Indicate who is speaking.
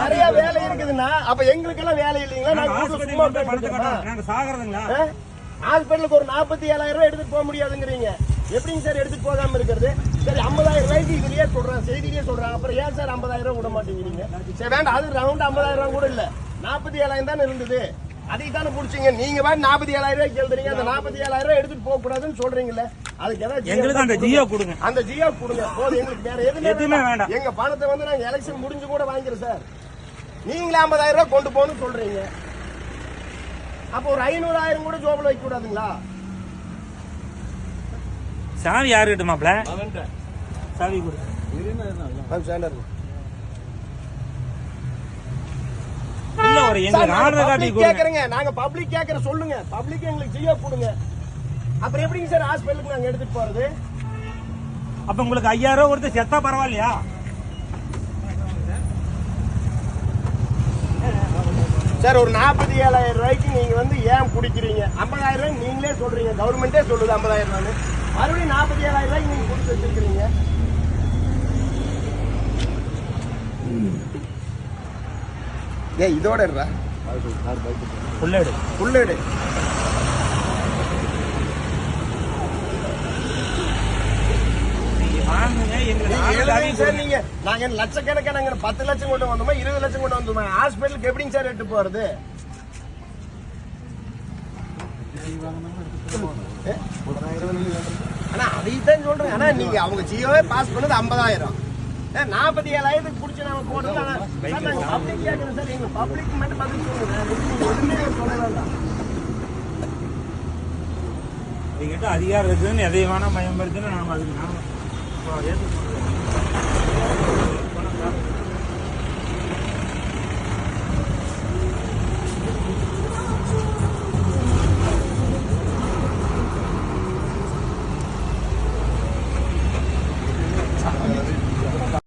Speaker 1: நிறைய வேலை இருக்குதுன்னா அப்ப எங்களுக்கு எல்லாம் வேலை இல்லைங்களா?
Speaker 2: நாங்க சாகிறதுங்களா?
Speaker 1: ஹாஸ்பிட்டலுக்கு ஒரு நாற்பத்தி ஏழாயிரம் ரூபாய் எடுத்துட்டு போக முடியாதுங்கிறீங்க. எப்படிங்க சார் எடுத்துட்டு போகாம இருக்கிறது? சரி ஐம்பதாயிரம் ரூபாய்க்கு இதுலயே சொல்றாங்க செய்தியிலேயே சொல்றாங்க அப்புறம் ஏன் சார் ஐம்பதாயிரம் ரூபாய் விட மாட்டேங்கிறீங்க? சரி வேண்டாம். அது ரவுண்ட் ஐம்பதாயிரம் ரூபாய் கூட இல்ல. நாற்பத்தி ஏழாயிரம் தானே இருந்தது. அதைக்கு தானே புடிச்சீங்க. நீங்க வேணும் நாற்பத்தி ஏழாயிரம் ரூபாய்க்கு எழுதுறீங்க அந்த நாற்பத்தி ஏழாயிரம் ரூபாய் எடுத்துட்டு போக கூடாதுன்னு சொல்றீங்கல்ல. அதுக்கு ஏதாவது
Speaker 2: எங்களுக்கு அந்த ஜியோ கொடுங்க.
Speaker 1: அந்த ஜியோ கொடுங்க. போதும். எங்களுக்கு வேற எதுவுமே
Speaker 2: எதுவுமே வேண்டாம்.
Speaker 1: எங்க பணத்தை வந்து நாங்க எலெக்ஷன் முடிஞ்சு கூட வாங்கிக்கிறோம் சார். நீங்களே ஐம்பதாயிரம் ரூபாய் கொண்டு போகணும்னு சொல்றீங்க. அப்போ ஒரு ஐநூறாயிரம் கூட ஜோபில் வைக்க கூடாதுங்களா?
Speaker 2: சாவி யாருக்கிட்ட மாப்ள சாவி கொடு. இல்ல ஒரு எங்களுக்கு ஆர்டர் கொடுங்க.
Speaker 1: கேக்குறேங்க நாங்க பப்ளிக் கேக்குற சொல்லுங்க. பப்ளிக் எங்களுக்கு ஜியோ கொடுங்க. அப்புறம் எப்படிங்க சார் ஹாஸ்பிட்டலுக்கு நாங்க எடுத்துட்டு போறது?
Speaker 2: அப்ப உங்களுக்கு ஐயாயிரம் ரூபாய் கொடுத்து செத்தா பரவாயில்லையா?
Speaker 1: சார் ஒரு நாற்பத்தி ஏழாயிரம் ரூபாய்க்கு நீங்க வந்து ஏன் குடிக்கிறீங்க? ஐம்பதாயிரம் ரூபாய் நீங்களே சொல்றீங்க. கவர்மெண்டே சொல்லுது ஐம்பதாயிரம் ரூபாய் மறுபடியும் நாற்பத்தி ஏழாயிரம் ரூபாய்க்கு நீங்க கொடுத்து வச்சிருக்கீங்க ஏ இதோட இருடா.
Speaker 2: புள்ளேடு
Speaker 1: புல்லடு.
Speaker 2: நீங்க கொடுங்க.
Speaker 1: நீங்க பத்து லட்சம் கொண்டு வந்தோமா இருபது லட்சம் கொண்டு வந்தோமா? ஹாஸ்பிட்டலுக்கு எப்படிங்க சார் எடுத்து போறது? ஆனா அதைத்தான் சொல்றேன். ஆனா நீங்க அவங்க ஜியோவே பாஸ் பண்ணது ஐம்பதாயிரம். நாற்பத்தி ஏழாயிரத்துக்கு பிடிச்சி நாம போடுறது ஆனா, சார் எங்க பப்ளிக் மட்டும் பதில் சொல்லுங்க.
Speaker 2: எங்கிட்ட அதிகாரம் இருக்குதுன்னு எதை வேணா பயன்படுத்தினா நாம அதுக்கு நாம Oh, yeah.